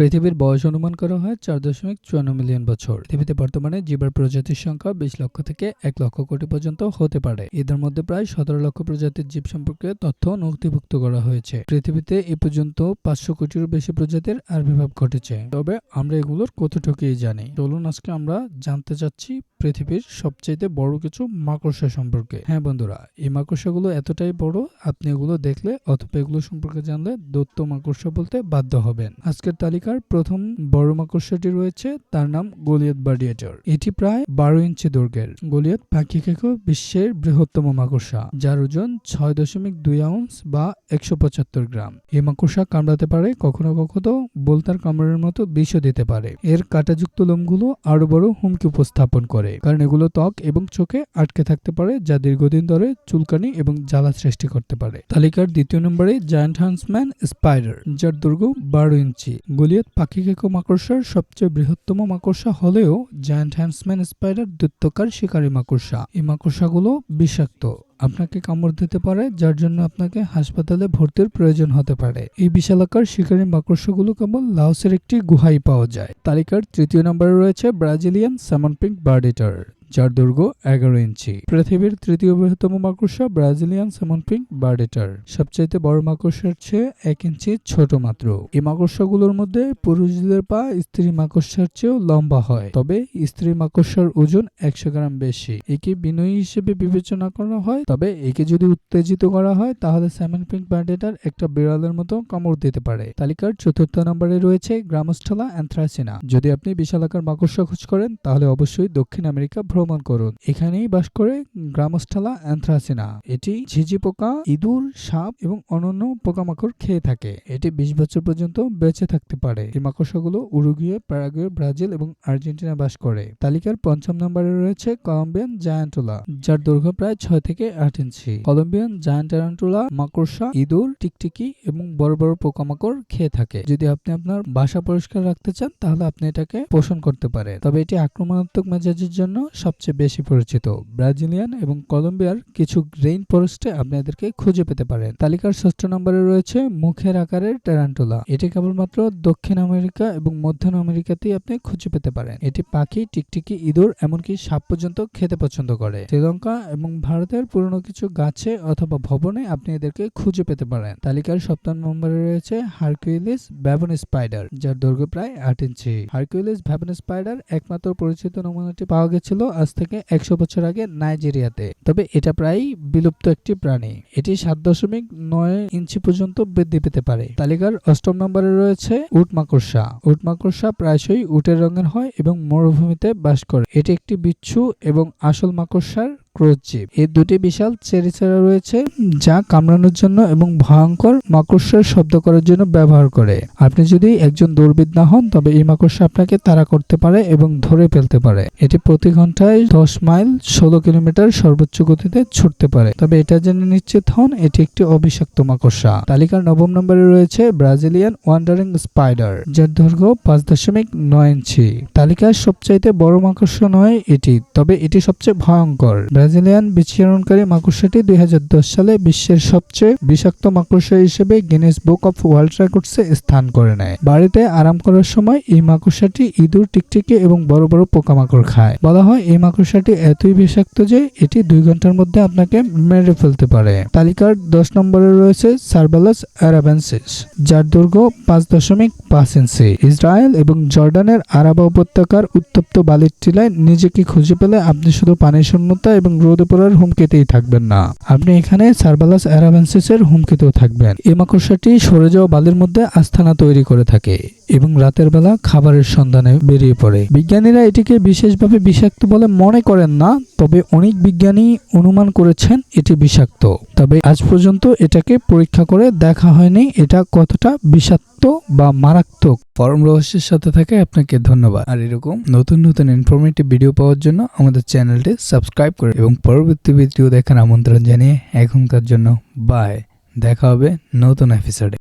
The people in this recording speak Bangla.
পৃথিবীর বয়স অনুমান করা হয় চার দশমিক চুয়ান্ন মিলিয়ন বছর। পৃথিবীতে বর্তমানে জীবের প্রজাতির সংখ্যা বিশ লক্ষ থেকে এক লক্ষ কোটি পর্যন্ত হতে পারে। এদের মধ্যে প্রায় সতেরো লক্ষ প্রজাতির জীব সম্পর্কে তথ্য নথিভুক্ত করা হয়েছে। পৃথিবীতে এ পর্যন্ত পাঁচশো কোটিরও বেশি প্রজাতির আবির্ভাব ঘটেছে। তবে আমরা এগুলোর কতটুকুই জানি? চলুন আজকে আমরা জানতে চাচ্ছি পৃথিবীর সবচেয়ে বড় কিছু মাকড়সা সম্পর্কে। হ্যাঁ বন্ধুরা, এই মাকড়সাগুলো এতটাই বড়, আপনি এগুলো দেখলে অথবা এগুলো সম্পর্কে জানলে দৈত্য মাকড়সা বলতে বাধ্য হবেন। আজকের তালিকার প্রথম বড় মাকড়সাটি রয়েছে, তার নাম গলিয়াত বার্ডিয়েটর। এটি প্রায় বারো ইঞ্চি দৈর্ঘ্যের। গলিয়াত পাখি খেকো বিশ্বের বৃহত্তম মাকড়সা, যার ওজন ছয় দশমিক দুই আউন্স বা একশো পঁচাত্তর গ্রাম। এই মাকড়সা কামড়াতে পারে কখনো কখনো বলতার কামড়ের মতো বিষও দিতে পারে। এর কাঁটাযুক্ত লোমগুলো আরও বড় হুমকি উপস্থাপন করে। কারণ এগুলো ত্বক এবং চোখে আটকে থাকতে পারে, যা দীর্ঘদিন ধরে চুলকানি এবং জ্বালা সৃষ্টি করতে পারে। তালিকার দ্বিতীয় নম্বরে জায়ান্ট হান্সম্যান স্পাইডার যার দুর্গ বারো ইঞ্চি। গলিয়াত পাখি কেকো মাকড়সার সবচেয়ে বৃহত্তম মাকড়সা হলেও জায়ান্ট হ্যান্ডসম্যান স্পাইডার দৈত্যকার শিকারী মাকড়সা। এই মাকড়সাগুলো বিষাক্ত। আপনাকে কামড় দিতে পারে, যার জন্য আপনাকে হাসপাতালে ভর্তির প্রয়োজন হতে পারে। এই বিশালাকার শিকারী মাকড়সাগুলো কেবল লাউসের একটি গুহাই পাওয়া যায়। তালিকার তৃতীয় নম্বরে রয়েছে ব্রাজিলিয়ান স্যামন পিঙ্ক বার্ডিটার। যার দৈর্ঘ্য এগারো ইঞ্চি। পৃথিবীর তৃতীয় বৃহত্তম মাকড়সা ব্রাজিলিয়ান স্যামন পিঙ্ক বার্ডেটার। সবচাইতে বড় মাকড়সার চেয়ে এক ইঞ্চি ছোট মাত্র। এই মাকড়সাগুলোর মধ্যে পুরুষদের পা স্ত্রী মাকড়সার চেয়েও লম্বা হয়। তবে স্ত্রী মাকড়সার ওজন একশো গ্রাম বেশি। একে বিনয়ী হিসেবে বিবেচনা করা হয়। তবে একে যদি উত্তেজিত করা হয়, তাহলে স্যামন পিঙ্ক বার্ডেটার একটা বিড়ালের মতো কামড় দিতে পারে। তালিকার চতুর্থ নম্বরে রয়েছে গ্রামস্থলা অ্যান্থ্রাসিনা। যদি আপনি বিশালাকার মাকড়সা খোঁজ করেন, তাহলে অবশ্যই দক্ষিণ আমেরিকা ভ্রমণ করুন। এখানেই বাস করে গ্রামস্থলা অ্যান্থ্রাসিনা। এটি ঝিঝি পোকা, ইঁদুর, সাপ এবং অন্যান্য পোকামাকড় খেয়ে থাকে। এটি বিশ বছর পর্যন্ত বেঁচে থাকতে পারে। এই মাকড়সাগুলো উরুগুয়ে, প্যারাগুয়ে, ব্রাজিল এবং আর্জেন্টিনা বাস করে। তালিকার পঞ্চম নম্বরে রয়েছে কলম্বিয়ান জায়ান্টোলা, যার দৈর্ঘ্য প্রায় ছয় থেকে আট ইঞ্চি। কলম্বিয়ান জায়ান্টারান্টুলা মাকড়সা, ইঁদুর, টিকটিকি এবং বড় বড় পোকামাকড় খেয়ে থাকে। যদি আপনি আপনার বাসা পরিষ্কার রাখতে চান, তাহলে আপনি এটাকে পোষণ করতে পারেন। তবে এটি আক্রমণাত্মক মেজাজের জন্য সবচেয়ে বেশি পরিচিত। ব্রাজিলিয়ান এবং কলম্বিয়ার কিছু রেইন ফরেস্টে আপনি এদেরকে খুঁজে পেতে পারেন। তালিকার ষষ্ঠ নম্বরে রয়েছে মুখের আকারের টেরান্টুলা। এটি কেবলমাত্র দক্ষিণ আমেরিকা এবং মধ্য আমেরিকাতেই আপনি খুঁজে পেতে পারেন। এটি পাখি, টিকটিকি, ইঁদুর এমনকি সাপ পর্যন্ত খেতে পছন্দ করে। শ্রীলঙ্কা এবং ভারতের পুরনো কিছু গাছে অথবা ভবনে আপনি এদেরকে খুঁজে পেতে পারেন। তালিকার সপ্তম নম্বরে রয়েছে হারকুইলিস ব্যাবন স্পাইডার, যার দৈর্ঘ্য প্রায় আট ইঞ্চি। হারকুইলিস ব্যাবন স্পাইডার একমাত্র পরিচিত নমুনাটি পাওয়া গেছিল আজ থেকে একশো বছর আগে নাইজেরিয়াতে। তবে এটা প্রায় বিলুপ্ত একটি প্রাণী। এটি সাত দশমিক নয় ইঞ্চি পর্যন্ত বৃদ্ধি পেতে পারে। তালিকার অষ্টম নম্বরে রয়েছে উট মাকড়সা। উট মাকড়সা প্রায়শই উটের রঙের হয় এবং মরুভূমিতে বাস করে। এটি একটি বিচ্ছু এবং আসল মাকড়সার ক্রোধজীব এই দুটি বিশাল চেরিচারা রয়েছে যা কামড়ানোর জন্য এবং ভয়ঙ্কর মাকড়সার শব্দ করার জন্য ব্যবহার করে। আপনি যদি একজন দৌড়বিদ না হন, তবে এই মাকড়সা আপনাকে তাড়া করতে পারে এবং ধরে ফেলতে পারে। এটি প্রতি ঘন্টায় দশ মাইল ষোলো কিলোমিটার সর্বোচ্চ গতিতে ছুটতে পারে। তবে এটা জেনে নিশ্চিত হন, এটি একটি অবিষাক্ত মাকড়সা। তালিকার নবম নম্বরে রয়েছে ব্রাজিলিয়ান ওয়ান্ডারিং স্পাইডার, যার দৈর্ঘ্য পাঁচ দশমিক নয় ইঞ্চি। তালিকার সবচাইতে বড় মাকড়সা নয় এটি, তবে এটি সবচেয়ে ভয়ঙ্কর। ব্রাজিলিয়ান বিচরণকারী মাকড়সাটি দুই হাজার দশ সালে বিশ্বের সবচেয়ে বিষাক্ত মাকড়সা হিসেবে গিনেস বুক অফ ওয়ার্ল্ড রেকর্ডসে স্থান করে নেয়। বাড়িতে আরাম করার সময় এই মাকড়সাটি ইঁদুর, টিকটিকি এবং বড় বড় পোকামাকড় খায়। বলা হয় এই মাকড়সাটি এতই বিষাক্ত যে এটি দুই ঘণ্টার মধ্যে আপনাকে মেরে ফেলতে পারে। তালিকার দশ নম্বরে রয়েছে সার্বালাস অ্যারাবেন্সিস, যার দৈর্ঘ্য পাঁচ দশমিক পাঁচ ইঞ্চি। ইসরায়েল এবং জর্ডানের আরাবা উপত্যকার উত্তপ্ত বালির টিলায় নিজেকে খুঁজে পেলে আপনি শুধু পানি শূন্যতা এবং রোদে পড়ার হুমকিতেই থাকবেন না। আপনি এখানে সার্বালাস অ্যারাবেন্সিসের হুমকিতেও থাকবেন। এই মাকড়সাটি সরে যাওয়া বালির মধ্যে আস্থানা তৈরি করে থাকে এবং রাতের বেলা খাবারের সন্ধানে বেরিয়ে পড়ে। বিজ্ঞানীরা এটিকে বিশেষভাবে বিষাক্ত বলে মনে করেন না, তবে অনেক বিজ্ঞানী অনুমান করেছেন এটি বিষাক্ত। তবে আজ পর্যন্ত এটাকে পরীক্ষা করে দেখা হয়নি এটা কতটা বিষাক্ত। বা মারাত্মক পরম রহস্যের সাথে থাকে, আপনাকে ধন্যবাদ। আর এরকম নতুন নতুন ইনফরমেটিভ ভিডিও পাওয়ার জন্য আমাদের চ্যানেলটি সাবস্ক্রাইব করে এবং পরবর্তী ভিডিও দেখার আমন্ত্রণ জানিয়ে এখনকার জন্য বাই দেখা হবে নতুন এপিসোডে